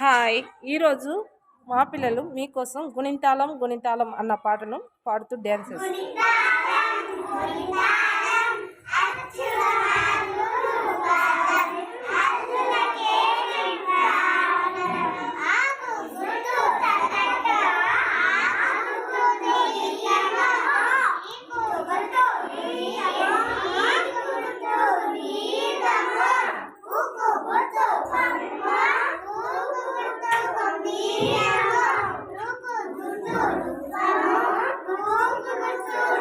Hi. ఈరోజు మా పిల్లలు మీకోసం గుణింతాళం గుణింతాళం అన్న పాటను పాడుతూ డ్యాన్స్ చేస్తారు. Yeah.